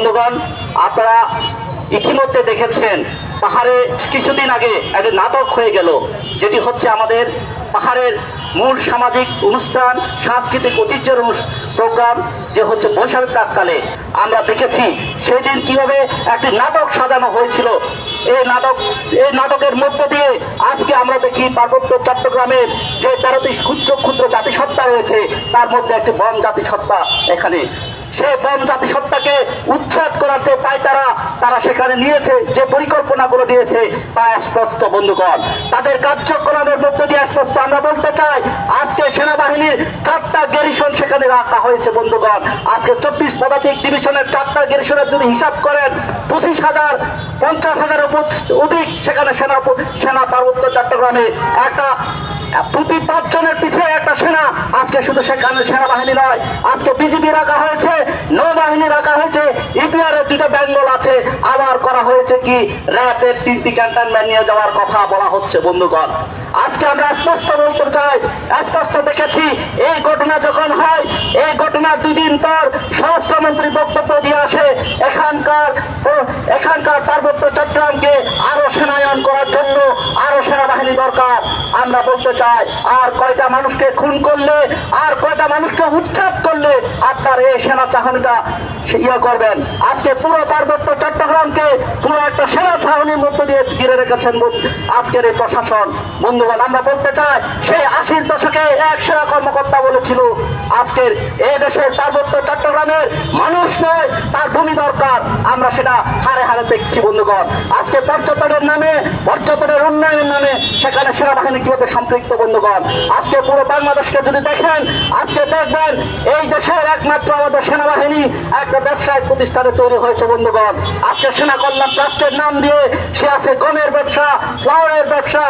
বন্ধুগণ, আপনারা ইতিমধ্যে দেখেছেন, পাহাড়ে কিছুদিন আগে একটা নাটক হয়ে গেল, যেটি হচ্ছে আমাদের পাহাড়ের মূল সামাজিক অনুষ্ঠান, সাংস্কৃতিক ঐতিহ্যের প্রোগ্রাম, যে হচ্ছে বৈশাখ প্রাককালে। আমরা দেখেছি সেই দিন কীভাবে একটি নাটক সাজানো হয়েছিল। এই নাটক, এই নাটকের মধ্য দিয়ে আজকে আমরা দেখি পার্বত্য চট্টগ্রামের যে তেরোটি ক্ষুদ্র ক্ষুদ্র জাতিসত্তা রয়েছে, তার মধ্যে একটি বন জাতিসত্তা এখানে। সেই বন জাতিসত্তাকে উচ্ছেদ করার যে পায়তারা তারা সেখানে নিয়েছে যে পরিকল্পনাগুলো নিয়েছে তা স্পষ্ট বন্ধুগণ। তাদের কার্যক্রমের মধ্য দিয়ে স্পষ্ট আমরা বলতে চাই, আজকে সেনাবাহিনীর চারটা গ্যারিশন সেখানে রাখা হয়েছে, বন্ধুগণ। আজকে চব্বিশ পদাতিক ডিভিশনের চারটা গ্যারিশনের যদি হিসাব করেন, পঁচিশ হাজার, পঞ্চাশ হাজার অধিক সেখানে সেনা সেনা পার্বত্য চট্টগ্রামে একটা প্রতি পাঁচজনের পিছনে একটা সেনা। আজকে শুধু সেখানে সেনাবাহিনী নয়, আজকে বিজেপি রাখা হয়েছে, নৌবাহিনী রাখা হয়েছে ইপিআর এর দুটো বেঙ্গল আছে। আবার করা হয়েছে কি? র্যাপের তিনটি ক্যান্টনমেন্ট নিয়ে যাওয়ার কথা বলা হচ্ছে, বন্ধুগণ। আজকে আমরা স্পষ্ট বলতে চাই, স্পষ্ট দেখেছি, এই ঘটনা যখন হয়, এই ঘটনার দুই দিন পর স্বরাষ্ট্রমন্ত্রী বক্তব্য দিয়ে আসে, এখানকার এখানকার পার্বত্য চট্টগ্রামকে আরও সেনায়ন করার জন্য আরও সেনাবাহিনী দরকার। আমরা বলতে চাই, আর কয়টা মানুষকে খুন করলে, আর কয়টা মানুষকে উচ্ছেদ করলে আপনার এই সেনা চাহনিটা ইয়ে করবেন। আজকে পুরো পার্বত্য চট্টগ্রামকে পুরো একটা সেনা ছাউনির মধ্য দিয়ে ঘিরে রেখেছেন আজকের এই প্রশাসন। বন্ধুগণ, আমরা বলতে চাই, সেই আশির দশকে এক সেনা কর্মকর্তা বলেছিল, আজকের এই দেশের পার্বত্য চট্টগ্রামের মানুষ নয়, তার ভূমি দরকার। আমরা সেটা হারে হারে দেখছি বন্ধুগণ। আজকে পর্যটনের নামে, পর্যটনের উন্নয়নের নামে সেখানে সেনাবাহিনী কীভাবে সম্পৃক্ত বন্ধুগণ, আজকে পুরো বাংলাদেশকে যদি দেখেন, আজকে দেখবেন এই দেশের একমাত্র আমাদের সেনাবাহিনী একটা ব্যবসায়িক প্রতিষ্ঠানে তৈরি হয়েছে বন্ধুগণ। আজকে সেনা কল্যাণ ট্রাস্টের নাম দিয়ে সে আছে গমের ব্যবসা ফ্লাওয়ারের ব্যবসা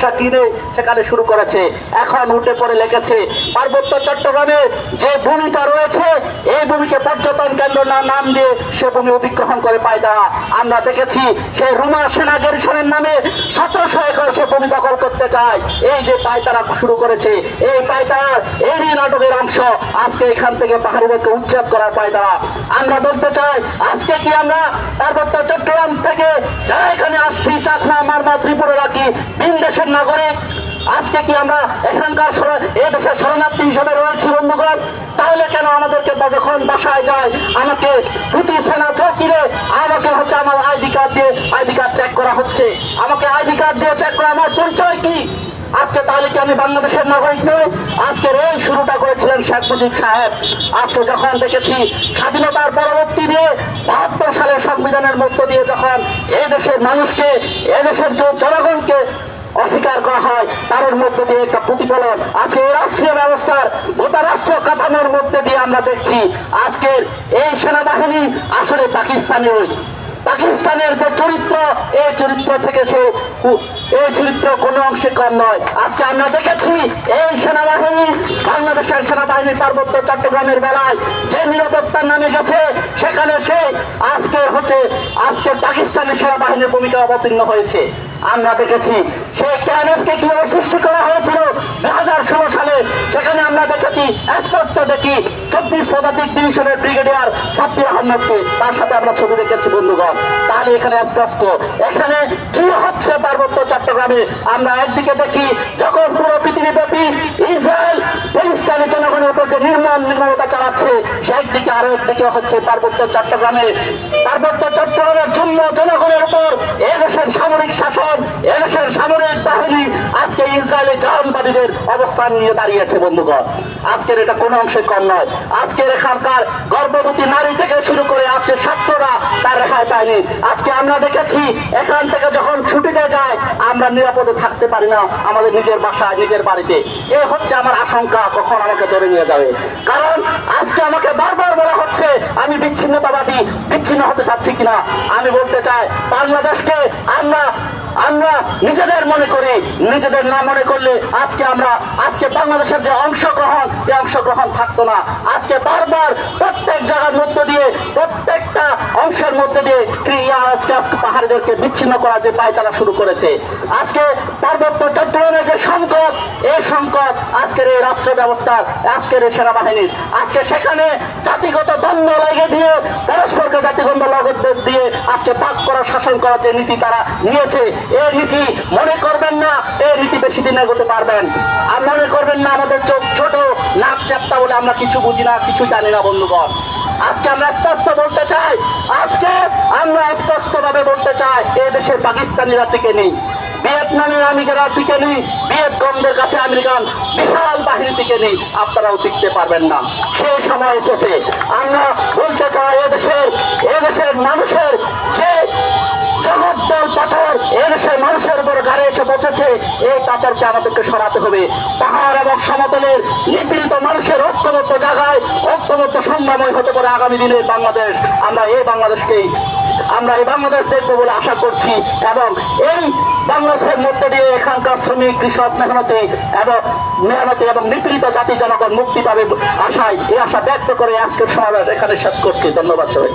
ব্যবসা টিনে সেখানে শুরু করেছে। এখন উঠে পড়ে লেগেছে পার্বত্য চট্টগ্রামে যে ভূমিটা রয়েছে, এই ভূমিকে পর্যটন কেন্দ্র না নাম দিয়ে সে ভূমি অধিগ্রহণ করে পায়দা আমরা দেখেছি সেই রুমা সেনা গেরিসনের নামে সতেরোশো একর সে ভূমি দখল করতে চায়। এই যে পায়তারা শুরু করেছে, এই পায়তার এরই নাটকের অংশ আজকে এখান থেকে পাহাড়িদেরকে উচ্ছেদ করার পায়তারা আমরা বলতে চাই, আজকে কি আমরা পার্বত্য চট্টগ্রাম থেকে যারা এখানে আসছি, চাকমা, মারমা, ত্রিপুরা রাখি, তিন দেশের নাগরিক, আজকে কি আমরা এখানকার এ দেশের শরণার্থী হিসেবে রয়েছি, বন্ধুগণ? তাহলে কেন আমাদেরকে যখন বাসায় যায়, আমাকে প্রতি সেনা চৌকিরে আমাকে হচ্ছে আমার আইডি কার্ড দিয়ে আইডি কার্ড চেক করা হচ্ছে। আমাকে আইডি কার্ড দিয়ে চেক করা আমার পরিচয় কি? আজকে তাহলে কি আমি বাংলাদেশের নাগরিক নই আজকের এই শুরুটা করেছিলেন শেখ মুজিব সাহেব। আজকে যখন দেখেছি স্বাধীনতার পরবর্তী দিয়ে বাহাত্তর সালের সংবিধানের মধ্য দিয়ে যখন এই দেশের মানুষকে এই দেশের জনগণকে অস্বীকার করা হয় তার মধ্যে দিয়ে একটা প্রতিফলন। আজকে রাষ্ট্রীয় ব্যবস্থার গোটা রাষ্ট্র কাঠামোর মধ্যে দিয়ে আমরা দেখছি আজকের এই সেনাবাহিনী আসলে পাকিস্তানি। পাকিস্তানের যে চরিত্র, এই চরিত্র থেকে সে এই চরিত্র কোনো অংশে কম নয়। আজকে আমরা দেখেছি এই সেনাবাহিনী বাংলাদেশের সেনাবাহিনী পার্বত্য চট্টগ্রামের বেলায় যে নিরাপত্তার নামে গেছে, সেখানে সে আজকে হচ্ছে, আজকে পাকিস্তানি সেনাবাহিনীর ভূমিকা অবতীর্ণ হয়েছে। আমরা দেখেছি সেই ক্যানেটকে কীভাবে সৃষ্টি করা হয়েছিল দুই হাজার ষোলো সালে। সেখানে আমরা দেখেছি স্পষ্ট দেখি চব্বিশ পদাতিক ডিভিশনের ব্রিগেডিয়ার সাব্বির আহমদকে। তার সাথে আমরা ছবি দেখেছি, বন্ধুগণ। তাহলে এখানে স্পষ্ট। এখানে কি হচ্ছে পার্বত্য চট্টগ্রামে আমরা একদিকে দেখি যখন পুরো পৃথিবীব্যাপী ইসরায়েল প্যালেস্টাইনের জনগণের উপর যে নির্মম নির্মমতা চালাচ্ছে সে একদিকে আরও একদিকে হচ্ছে পার্বত্য চট্টগ্রামে। পার্বত্য চট্টগ্রামের জন্য জনগণের উপর এদেশের সামরিক শাসন, এদেশের সামরিক বাহিনী আজকে ইসরায়েলের জাহানবাদীদের অবস্থান নিয়ে দাঁড়িয়েছে, বন্ধুগণ। আজকের এটা কোনো অংশে কম নয়। আজকের এখানকার গর্ভবতী নারী থেকে শুরু করে আজকে ছাত্ররা তার রেখায় পায়নি। আজকে আমরা দেখেছি এখান থেকে যখন ছুটিতে যায়, আমরা নিরাপদে থাকতে পারি না আমাদের নিজের বাসায়, নিজের বাড়িতে। এ হচ্ছে আমার আশঙ্কা, কখন আমাকে ধরে নিয়ে যাবে। কারণ আজকে আমাকে বারবার বলা হচ্ছে, আমি বিচ্ছিন্নতাবাদী, বিচ্ছিন্ন হতে চাচ্ছি কিনা। আমি বলতে চাই, বাংলাদেশকে আমরা আমরা নিজেদের মনে করি, নিজেদের না মনে করলে আজকে আমরা, আজকে বাংলাদেশের যে অংশগ্রহণ, এই অংশগ্রহণ থাকতো না। আজকে বারবার প্রত্যেক জায়গার মধ্য দিয়ে, প্রত্যেকটা অংশের মধ্যে দিয়ে ক্রিয়া আজকে আজকে পাহাড়িদেরকে বিচ্ছিন্ন করার যে পায়তারা শুরু করেছে। আজকে পার্বত্য চট্টগ্রামের যে সংকট, এই সংকট আজকের এই রাষ্ট্র ব্যবস্থার, আজকের এই সেনাবাহিনীর। আজকে সেখানে জাতিগত দ্বন্দ্ব লেগে দিয়ে, পরস্পরকে জাতিগন্ধ লগত দিয়ে আজকে পাক করা শাসন করার যে নীতি তারা নিয়েছে এই রীতি মনে করবেন না, এই রীতি বেশি দিন এগোতে পারবেন। আর মনে করবেন না, আমাদের চোখ ছোট, নাক চাপটা বলে আমরা কিছু বুঝি না, কিছু জানি না, বন্ধুগণ। আজকে আমরা স্পষ্ট বলতে চাই, আজকে আমরা স্পষ্ট ভাবে বলতে চাই, এ দেশের পাকিস্তানিরা থেকে নেই, ভিয়েতনামের আমেরিকারা টিকে নেই ভিয়েতকমদের কাছে আমেরিকান বিশাল বাহিনী টিকে নেই, আপনারাও টিকতে পারবেন না। সেই সময় এসেছে। আমরা বলতে চাই এদেশের এদেশের মানুষের যে জগদ্দল পাথর মানুষের উপর এসে এই পাথরকে আমাদেরকে সরাতে হবে। পাহাড় এবং সমতলের নিপীড়িত মানুষের ঐক্যবদ্ধ জায়গায় ঐক্যবদ্ধ হতে পারে আগামী বাংলাদেশ। আমরা এই বাংলাদেশকেই, আমরা এই বাংলাদেশ দেখব বলে আশা করছি। এবং এই বাংলাদেশের মধ্যে দিয়ে এখানকার শ্রমিক, কৃষক, মেহনতি এবং মেহনতি এবং নিপীড়িত জাতি জনগণ মুক্তি পাবে আশায়। এই আশা ব্যক্ত করে আজকের সমাবেশ এখানে শেষ করছি। ধন্যবাদ সবাই